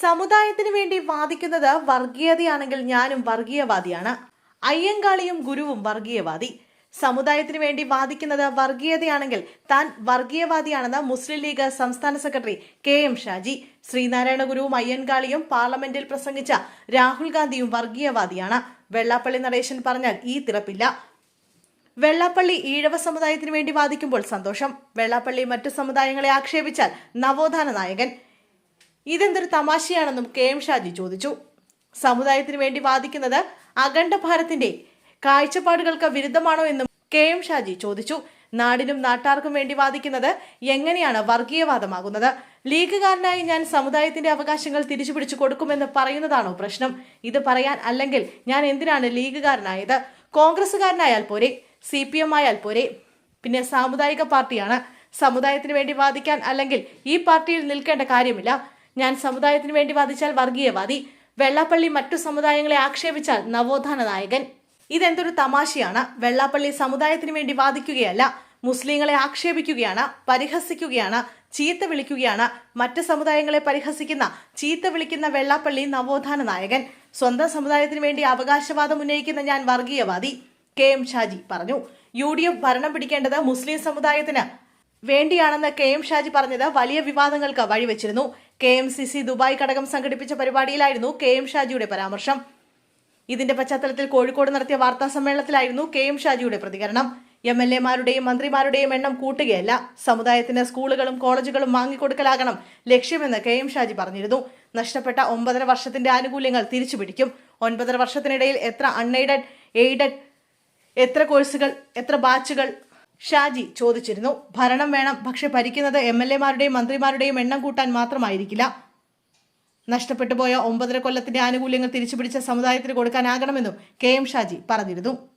സമുദായത്തിന് വേണ്ടി വാദിക്കുന്നത് വർഗീയതയാണെങ്കിൽ ഞാനും വർഗീയവാദിയാണ്. അയ്യങ്കാളിയും ഗുരുവും വർഗീയവാദി. സമുദായത്തിന് വേണ്ടി വാദിക്കുന്നത് വർഗീയതയാണെങ്കിൽ താൻ വർഗീയവാദിയാണെന്ന് മുസ്ലിം ലീഗ് സംസ്ഥാന secretary K M Shaji Sreenarayana ഗുരുവും അയ്യൻകാളിയും പാർലമെന്റിൽ പ്രസംഗിച്ച രാഹുൽ ഗാന്ധിയും വർഗീയവാദിയാണ്. വെള്ളാപ്പള്ളി നടേശൻ പറഞ്ഞാൽ ഈ തിറപ്പില്ല വെള്ളാപ്പള്ളി ഈഴവ സമുദായത്തിന് വേണ്ടി വാദിക്കുമ്പോൾ സന്തോഷം. വെള്ളാപ്പള്ളി മറ്റു സമുദായങ്ങളെ ആക്ഷേപിച്ചാൽ നവോത്ഥാന നായകൻ. ഇതെന്തൊരു തമാശയാണെന്നും കെ എം ഷാജി ചോദിച്ചു. സമുദായത്തിന് വേണ്ടി വാദിക്കുന്നത് അഖണ്ഡ ഭാരത്തിന്റെ കാഴ്ചപ്പാടുകൾക്ക് വിരുദ്ധമാണോ എന്നും കെ എം ഷാജി ചോദിച്ചു. നാടിനും നാട്ടാർക്കും വേണ്ടി വാദിക്കുന്നത് എങ്ങനെയാണ് വർഗീയവാദമാകുന്നത്? ലീഗുകാരനായി ഞാൻ സമുദായത്തിന്റെ അവകാശങ്ങൾ തിരിച്ചു പിടിച്ചു കൊടുക്കുമെന്ന് പറയുന്നതാണോ പ്രശ്നം? ഇത് പറയാൻ അല്ലെങ്കിൽ ഞാൻ എന്തിനാണ് ലീഗുകാരനായത്? കോൺഗ്രസ്സുകാരനായാൽ പോരെ സി പി എം ആയാൽ പോരെ? പിന്നെ സാമുദായിക പാർട്ടിയാണ്. സമുദായത്തിന് വേണ്ടി വാദിക്കാൻ അല്ലെങ്കിൽ ഈ പാർട്ടിയിൽ നിൽക്കേണ്ട കാര്യമില്ല. ഞാൻ സമുദായത്തിന് വേണ്ടി വാദിച്ചാൽ വർഗീയവാദി. വെള്ളാപ്പള്ളി മറ്റു സമുദായങ്ങളെ ആക്ഷേപിച്ചാൽ നവോത്ഥാന നായകൻ ഇതെന്തൊരു തമാശയാണ്. വെള്ളാപ്പള്ളി സമുദായത്തിന് വേണ്ടി വാദിക്കുകയല്ല മുസ്ലിങ്ങളെ ആക്ഷേപിക്കുകയാണ് പരിഹസിക്കുകയാണ് ചീത്ത വിളിക്കുകയാണ് മറ്റു സമുദായങ്ങളെ പരിഹസിക്കുന്ന ചീത്ത വിളിക്കുന്ന വെള്ളാപ്പള്ളി നവോത്ഥാന നായകൻ സ്വന്തം സമുദായത്തിന് വേണ്ടി അവകാശവാദം ഉന്നയിക്കുന്ന ഞാൻ വർഗീയവാദി. കെ എം ഷാജി പറഞ്ഞു. യു ഡി എഫ് ഭരണം പിടിക്കേണ്ടത് മുസ്ലിം സമുദായത്തിന് വേണ്ടിയാണെന്ന് കെ എം ഷാജി പറഞ്ഞത് വലിയ വിവാദങ്ങൾക്ക് വഴിവെച്ചിരുന്നു. K M C C Dubai ഘടകം സംഘടിപ്പിച്ച പരിപാടിയിലായിരുന്നു കെ എം ഷാജിയുടെ പരാമർശം. ഇതിന്റെ പശ്ചാത്തലത്തിൽ കോഴിക്കോട് നടത്തിയ വാർത്താ സമ്മേളനത്തിലായിരുന്നു കെ എം ഷാജിയുടെ പ്രതികരണം. എം എൽ എമാരുടെയും മന്ത്രിമാരുടെയും എണ്ണം കൂട്ടുകയല്ല. സമുദായത്തിന് സ്കൂളുകളും കോളേജുകളും വാങ്ങിക്കൊടുക്കലാകണം ലക്ഷ്യമെന്ന് കെ എം ഷാജി പറഞ്ഞിരുന്നു. നഷ്ടപ്പെട്ട ഒമ്പതര വർഷത്തിന്റെ ആനുകൂല്യങ്ങൾ തിരിച്ചു പിടിക്കും ഒൻപതര വർഷത്തിനിടയിൽ എത്ര അൺഎയ്ഡഡ് എയ്ഡഡ് എത്ര കോഴ്സുകൾ എത്ര ബാച്ചുകൾ ഷാജി ചോദിച്ചിരുന്നു. ഭരണം വേണം. പക്ഷെ ഭരിക്കുന്നത് എം എൽ എമാരുടെയും മന്ത്രിമാരുടെയും എണ്ണം കൂട്ടാൻ മാത്രമായിരിക്കില്ല. നഷ്ടപ്പെട്ടു പോയ ഒമ്പതര കൊല്ലത്തിന്റെ ആനുകൂല്യങ്ങൾ തിരിച്ചുപിടിച്ച സമുദായത്തിന് കൊടുക്കാനാകണമെന്നും കെ എം ഷാജി പറഞ്ഞിരുന്നു.